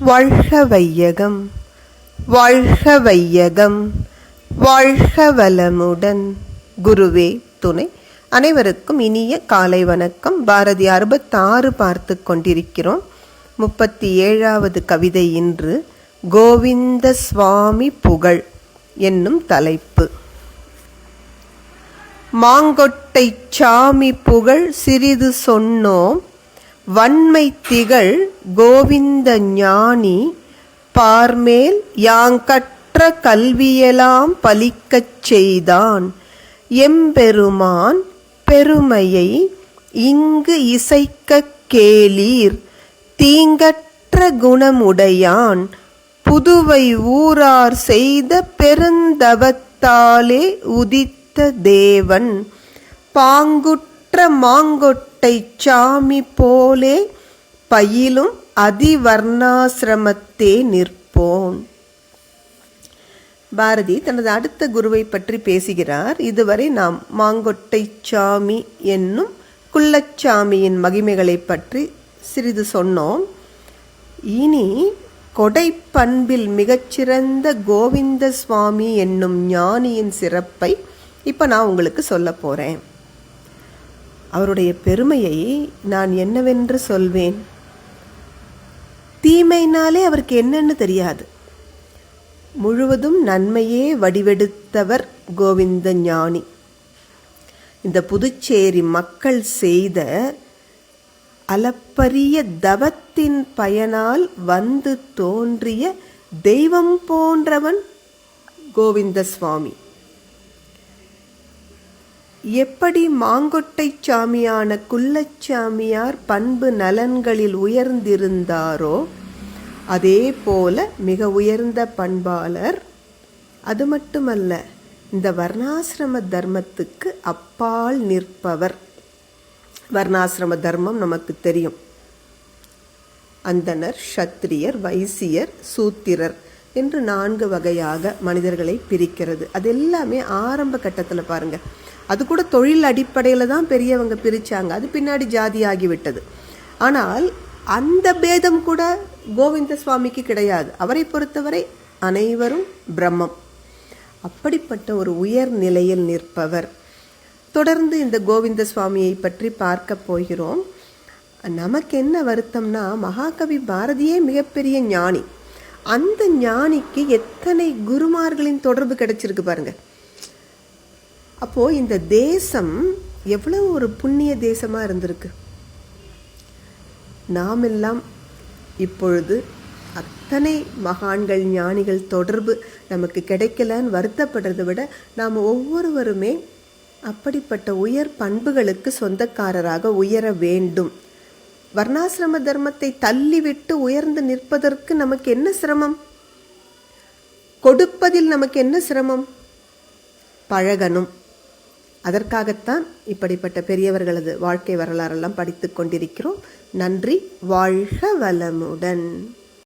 வாழ்க வையகம் வாழ்க வையகம் வாழ்க வளமுடன் குருவே துணை. அனைவருக்கும் இனிய காலை வணக்கம். பாரதி அறுபத்தாறு பார்த்து கொண்டிருக்கிறோம். முப்பத்தி ஏழாவது கவிதை இன்று கோவிந்த சுவாமி புகழ் என்னும் தலைப்பு. மாங்கொட்டை சாமி புகழ் சிறிது சொன்னோம். வன்மை திகழ் கோவிந்த ஞானி பார்மேல் யாங்கற்ற கல்வியெல்லாம் பலிக்கச் செய்தான். எம்பெருமான் பெருமையை இங்கு இசைக்கக் கேளீர். தீங்கற்ற குணமுடையான் புதுவை ஊரார் செய்த பெருந்தவத்தாலே உதித்த தேவன். பாங்குற்ற மாங்கொட்டை சாமி போலே பயிலும் அதிவர்ணாசிரமத்தே நிற்போம். பாரதி தனது அடுத்த குருவை பற்றி பேசுகிறார். இதுவரை நாம் மாங்கொட்டை சாமி என்னும் குள்ளச்சாமியின் மகிமைகளை பற்றி சிறிது சொன்னோம். இனி கொடை பண்பில் மிகச்சிறந்த கோவிந்த சுவாமி என்னும் ஞானியின் சிறப்பை இப்போ நான் உங்களுக்கு சொல்ல போகிறேன் அவருடைய பெருமையை நான் என்னவென்று சொல்வேன்? தீமைனாலே அவருக்கு என்னன்னு தெரியாது. முழுவதும் நன்மையே வடிவெடுத்தவர் கோவிந்த ஞானி. இந்த புதுச்சேரி மக்கள் செய்த அளப்பரிய தவத்தின் பயனால் வந்து தோன்றிய தெய்வம் போன்றவன் கோவிந்த சுவாமி எப்படி மாங்கொட்டை சாமியான குள்ளச்சாமியார் பண்பு நலன்களில் உயர்ந்திருந்தாரோ அதே போல மிக உயர்ந்த பண்பாளர். அது மட்டுமல்ல இந்த வர்ணாசிரம தர்மத்துக்கு அப்பால் நிற்பவர். வர்ணாசிரம தர்மம் நமக்கு தெரியும். அந்தனர் சத்திரியர் வைசியர் சூத்திரர். என்று நான்கு வகையாக மனிதர்களை பிரிக்கிறது. அது எல்லாமே ஆரம்ப கட்டத்தில் பாருங்கள் அது கூட தொழில் அடிப்படையில் தான் பெரியவங்க பிரித்தாங்க அது பின்னாடி ஜாதி ஆகிவிட்டது ஆனால் அந்த பேதம் கூட கோவிந்த சுவாமிக்கு கிடையாது. அவரை பொறுத்தவரை அனைவரும் பிரம்மம். அப்படிப்பட்ட ஒரு உயர் நிலையில் நிற்பவர். தொடர்ந்து இந்த கோவிந்த சுவாமியை பற்றி பார்க்க போகிறோம். நமக்கு என்ன வருத்தம்னா மகாகவி பாரதியே மிகப்பெரிய ஞானி. அந்த ஞானிக்கு எத்தனை குருமார்களின் தொடர்பு கிடைச்சிருக்கு பாருங்க. அப்போ இந்த தேசம் எவ்வளவு ஒரு புண்ணிய தேசமா இருந்திருக்கு. நாம் எல்லாம் இப்பொழுது அத்தனை மகான்கள் ஞானிகள் தொடர்பு நமக்கு கிடைக்கலன்னு வருத்தப்படுறதை விட நாம் ஒவ்வொருவருமே அப்படிப்பட்ட உயர் பண்புகளுக்கு சொந்தக்காரராக உயர வேண்டும். வர்ணாசிரம தர்மத்தை தள்ளிவிட்டு உயர்ந்து நிற்பதற்கு நமக்கு என்ன சிரமம்? கொடுப்பதில் நமக்கு என்ன சிரமம்? பழகணும். அதற்காகத்தான் இப்படிப்பட்ட பெரியவர்களது வாழ்க்கை வரலாறெல்லாம் படித்து கொண்டிருக்கிறோம். நன்றி. வாழ்க வளமுடன்.